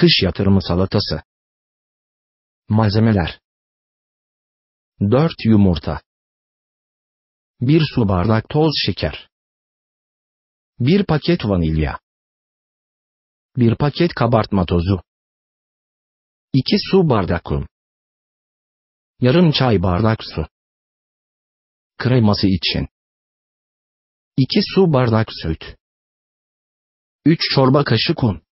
Kış yatırımı salatası. Malzemeler. 4 yumurta. 1 su bardak toz şeker. 1 paket vanilya. 1 paket kabartma tozu. 2 su bardak un. Yarım çay bardak su. Kreması için. 2 su bardak süt. 3 çorba kaşık un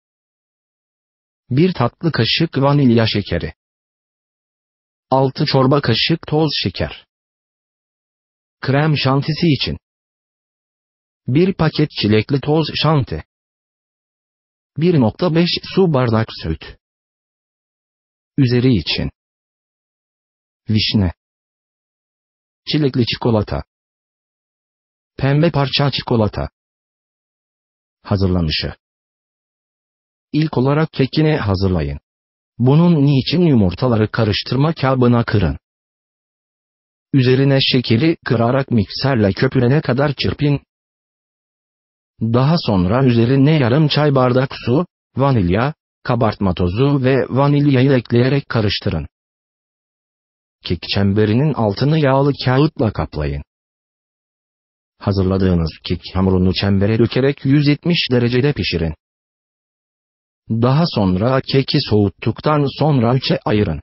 1 tatlı kaşık vanilya şekeri. 6 çorba kaşık toz şeker. Krem şantisi için. 1 paket çilekli toz şanti. 1.5 su bardak süt. Üzeri için. Vişne. Çilekli çikolata. Pembe parça çikolata. Hazırlanışı İlk olarak kekini hazırlayın. Bunun niçin yumurtaları karıştırma kabına kırın. Üzerine şekeri kırarak mikserle köpürene kadar çırpın. Daha sonra üzerine yarım çay bardak su, vanilya, kabartma tozu ve vanilyayı ekleyerek karıştırın. Kek çemberinin altını yağlı kağıtla kaplayın. Hazırladığınız kek hamurunu çembere dökerek 170 derecede pişirin. Daha sonra keki soğuttuktan sonra üçe ayırın.